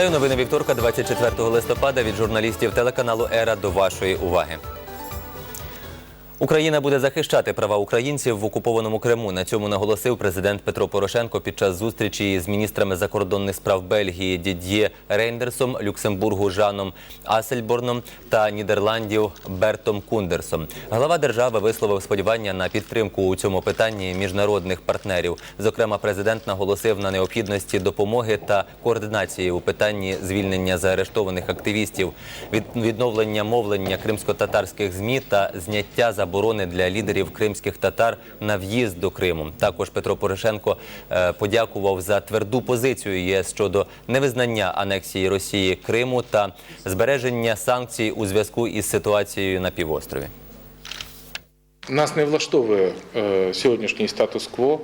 Вітаю новини вівторка, 24 листопада від журналістів телеканалу Ера до вашої уваги. Україна буде захищати права українців в окупованому Криму. На цьому наголосив президент Петро Порошенко під час зустрічі з міністрами закордонних справ Бельгії Дід'є Рейндерсом, Люксембургу Жаном Асельборном та Нідерландів Бертом Кундерсом. Глава держави висловив сподівання на підтримку у цьому питанні міжнародних партнерів. Зокрема, президент наголосив на необхідності допомоги та координації у питанні звільнення заарештованих активістів, від відновлення мовлення кримсько-татарських змі та зняття заборони для лідерів кримських татар на в'їзд до Криму. Також Петро Порошенко е, подякував за тверду позицію ЄС щодо невизнання анексії Росії Криму та збереження санкцій у зв'язку із ситуацією на півострові. Нас не влаштовує е, сьогоднішній статус-кво,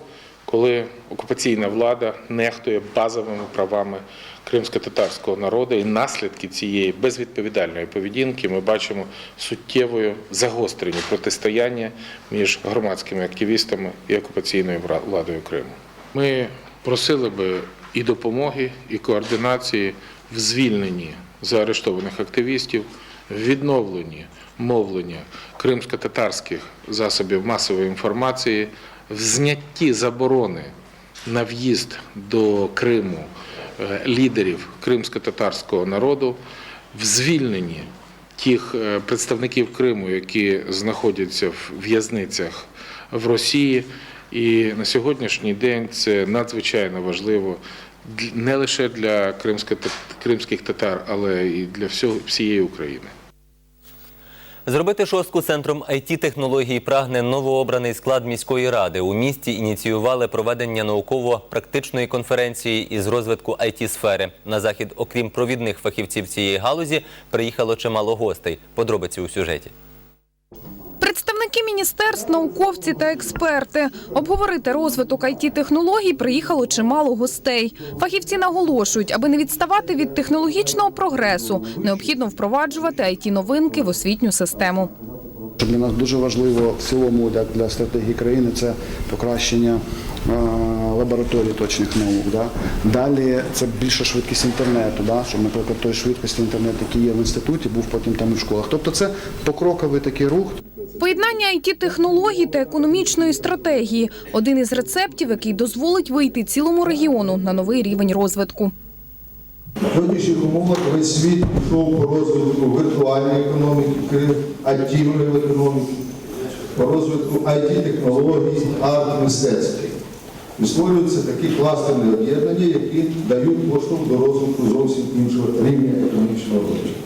коли окупаційна влада нехтує базовими правами кримсько-татарського народу, і наслідки цієї безвідповідальної поведінки ми бачимо суттєвою загостренню протистояння між громадськими активістами і окупаційною владою Криму. Ми просили би і допомоги, і координації в звільненні заарештованих активістів, відновленні мовлення кримсько-татарських засобів масової інформації, в знятті заборони на в'їзд до Криму е, лідерів кримсько-татарського народу, в звільненні тих е, представників Криму, які знаходяться в в'язницях в Росії. І на сьогоднішній день це надзвичайно важливо не лише для кримських татар, але і для всього всієї України. Зробити шостку центром it технологій прагне новообраний склад міської ради. У місті ініціювали проведення науково-практичної конференції із розвитку it сфери На захід, окрім провідних фахівців цієї галузі, приїхало чимало гостей. Подробиці у сюжеті. Представники міністерств, науковці та експерти. Обговорити розвиток it технологій приїхало чимало гостей. Фахівці наголошують, аби не відставати від технологічного прогресу, необхідно впроваджувати it новинки в освітню систему. Для нас дуже важливо в цілому для, для стратегії країни це покращення е, лабораторій точних наук. Да? Далі це більша швидкість інтернету, да? щоб, наприклад, той швидкості інтернету, який є в інституті, був потім там і в школах. Тобто це покроковий такий рух. Поєднання it технологій та економічної стратегії один із рецептів, який дозволить вийти цілому регіону на новий рівень розвитку. В сьогоднішніх умовах весь світ пішов по розвитку віртуальної економіки, активної економіки, по розвитку IT-технологій, арт-мистецтва. І створюються такі кластерні об'єднання, які дають поштовх до розвитку зовсім іншого рівня економічного розвитку.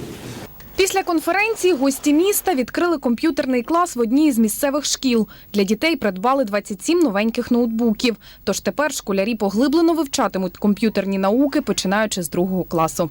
Після конференції гості міста відкрили комп'ютерний клас в одній із місцевих шкіл. Для дітей придбали 27 новеньких ноутбуків. Тож тепер школярі поглиблено вивчатимуть комп'ютерні науки, починаючи з другого класу.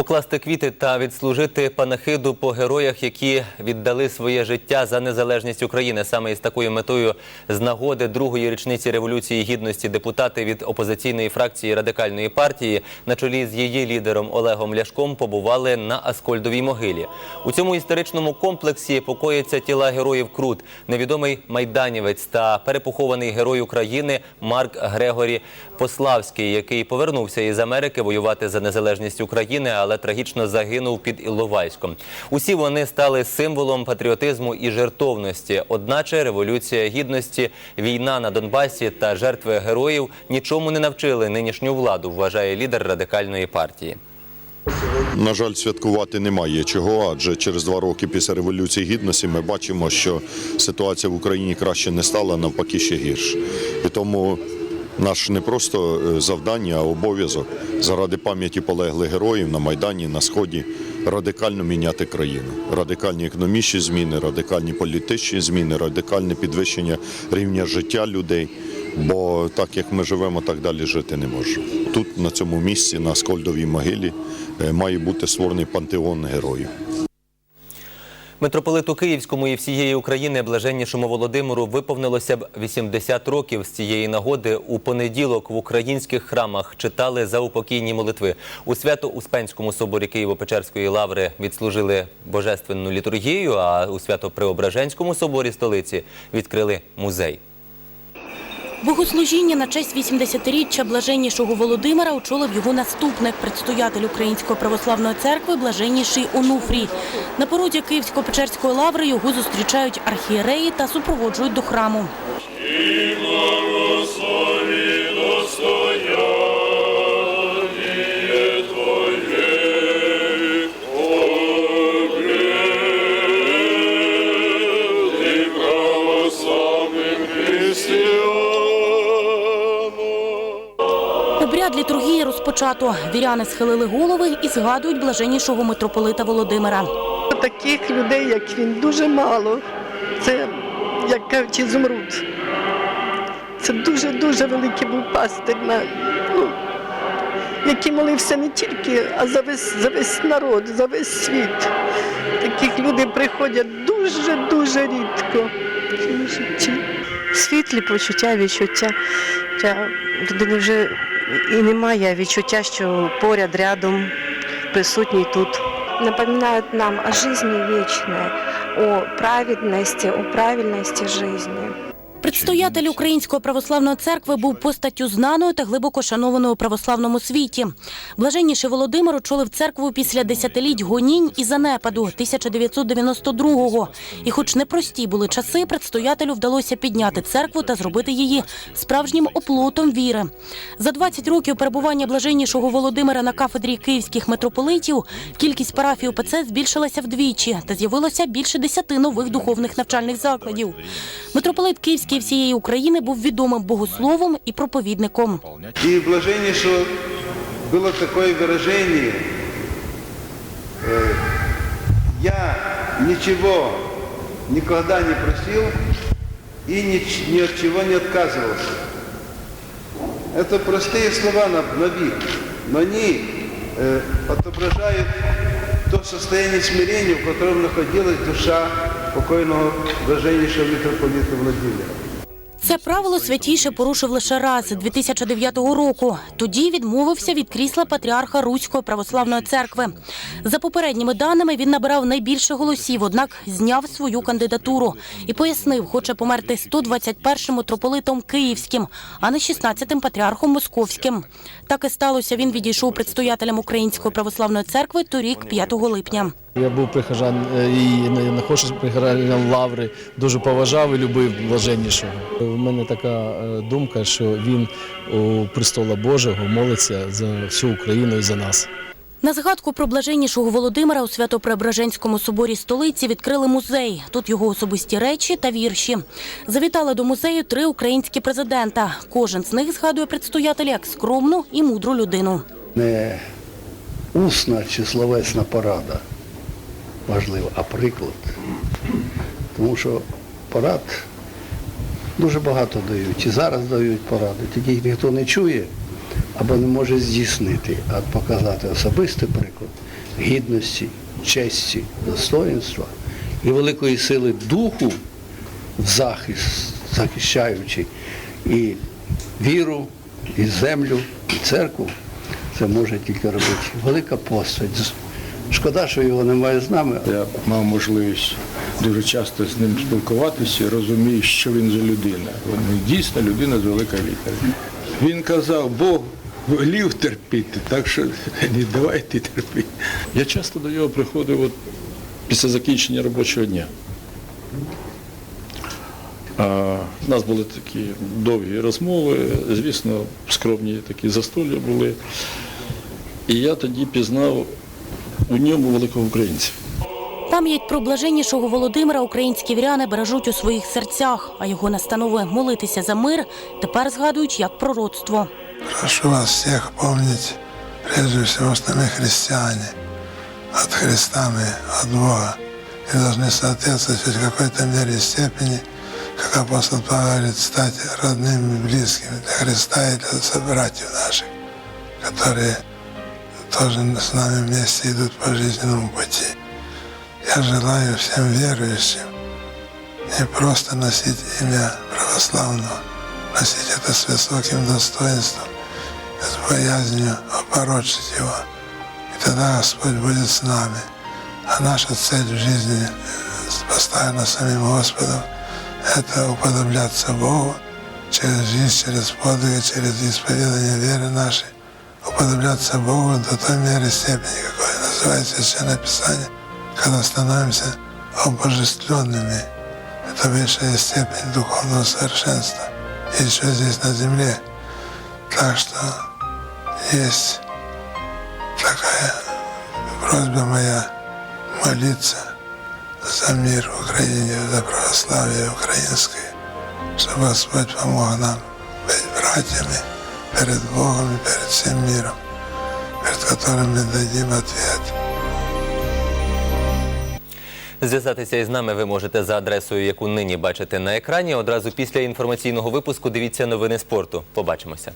Покласти квіти та відслужити панахиду по героях, які віддали своє життя за незалежність України. Саме із такою метою з нагоди другої річниці революції гідності депутати від опозиційної фракції радикальної партії на чолі з її лідером Олегом Ляшком побували на Аскольдовій могилі. У цьому історичному комплексі покояться тіла героїв Крут, невідомий майданівець та перепохований герой України Марк Грегорі Пославський, який повернувся із Америки воювати за незалежність України, але трагічно загинув під Іловайськом. Усі вони стали символом патріотизму і жертовності. Одначе революція гідності, війна на Донбасі та жертви героїв нічому не навчили нинішню владу, вважає лідер радикальної партії. На жаль, святкувати немає чого, адже через два роки після революції гідності ми бачимо, що ситуація в Україні краще не стала, навпаки ще гірше. І тому наш не просто е, завдання, а обов'язок заради пам'яті полеглих героїв на Майдані, на Сході радикально міняти країну. Радикальні економічні зміни, радикальні політичні зміни, радикальне підвищення рівня життя людей. Бо так як ми живемо, так далі жити не можемо. Тут, на цьому місці, на Скольдовій могилі, е, має бути створений пантеон героїв. Митрополиту Київському і всієї України блаженнішому Володимиру виповнилося б 80 років з цієї нагоди. У понеділок в українських храмах читали заупокійні молитви. У Свято-Успенському соборі Києво-Печерської лаври відслужили божественну літургію, а у Свято-Преображенському соборі столиці відкрили музей. Богослужіння на честь 80-річчя блаженнішого Володимира очолив його наступник, предстоятель Української православної церкви блаженніший Онуфрій. На породі Київсько-Печерської лаври його зустрічають архієреї та супроводжують до храму. Обряд літургії розпочато. Віряни схилили голови і згадують блаженнішого митрополита Володимира. Таких людей, як він, дуже мало. Це, як кажуть, ізумруд. Це дуже-дуже великий був пастир, на, ну, який молився не тільки, а за весь, за весь народ, за весь світ. Таких людей приходять дуже-дуже рідко в цьому житті. світлі почуття, відчуття. Хоча людини вже і немає відчуття, що поряд рядом присутній тут. Напоминають нам о житті вечной, о праведності, о правильності жизни. Предстоятель Української православної церкви був постаттю знаною та глибоко шанованою у православному світі. Блаженніший Володимир очолив церкву після десятиліть гонінь і занепаду 1992-го. І хоч непрості були часи, предстоятелю вдалося підняти церкву та зробити її справжнім оплотом віри. За 20 років перебування блаженнішого Володимира на кафедрі київських митрополитів кількість парафій УПЦ збільшилася вдвічі та з'явилося більше десяти нових духовних навчальних закладів. Митрополит Київський всієї України був відомим богословом і проповідником. И блаженнейшего было такое выражение, э, я ничего никогда не просил и ни, ч- ни от чего не отказывался. Это простые слова на, на вид, но они э, отображают то состояние смирения, в котором находилась душа покойного блаженнейшего митрополита Владимира. Це правило святіше порушив лише раз 2009 року. Тоді відмовився від крісла патріарха Руської православної церкви. За попередніми даними він набирав найбільше голосів, однак зняв свою кандидатуру і пояснив, хоче померти 121-м митрополитом Київським, а не 16-тим патріархом Московським. Так і сталося. Він відійшов предстоятелем Української православної церкви торік, 5 липня. Я був прихожан е, і знаходжусь прихожаном лаври, дуже поважав і любив блаженнішого. У мене така е, думка, що він у престола Божого молиться за всю Україну і за нас. На згадку про блаженнішого Володимира у Свято-Преображенському соборі столиці відкрили музей. Тут його особисті речі та вірші. Завітали до музею три українські президента. Кожен з них згадує предстоятеля як скромну і мудру людину. Не усна чи словесна порада важлива, а приклад. Тому що порад дуже багато дають. І зараз дають поради. Тільки їх ніхто не чує або не може здійснити, а показати особистий приклад гідності, честі, достоїнства і великої сили духу в захист, захищаючи і віру, і землю, і церкву. Це може тільки робити велика постать. Шкода, що його немає з нами. Я мав можливість дуже часто з ним спілкуватися і розумію, що він за людина. Він дійсно людина з великої літери. Він казав, Бог волів терпіти, так що не давайте терпіти. Я часто до нього приходив от після закінчення робочого дня. А, у нас були такі довгі розмови, звісно, скромні такі застолля були. І я тоді пізнав у ньому великого українця. Пам'ять про блаженнішого Володимира українські віряни бережуть у своїх серцях, а його настанови молитися за мир тепер згадують як пророцтво. Прошу вас всех помнить, прежде всего, что мы христиане. От Христа мы, от Бога. И должны соответствовать хоть в какой-то мере и степени, как апостол Павел говорит, стать родными и близкими для Христа и для собратьев наших, которые тоже с нами вместе идут по жизненному пути. Я желаю всем верующим не просто носить имя православного, носить это с высоким достоинством, с боязнью опорочить его. И тогда Господь будет с нами. А наша цель в жизни, э, поставлена самим Господом, это уподобляться Богу через жизнь, через подвиги, через исповедание веры нашей, уподобляться Богу до той меры степени, какой называется Священное Писание, когда становимся обожествленными. Это высшая степень духовного совершенства. И еще здесь на земле. Так что есть такая просьба моя молиться за мир в Украине, за православие украинское, чтобы Господь помог нам быть братьями перед Богом и перед всем миром, перед которым мы дадим ответ. Зв'язатися із нами ви можете за адресою, яку нині бачите на екрані. Одразу після інформаційного випуску дивіться новини спорту. Побачимося.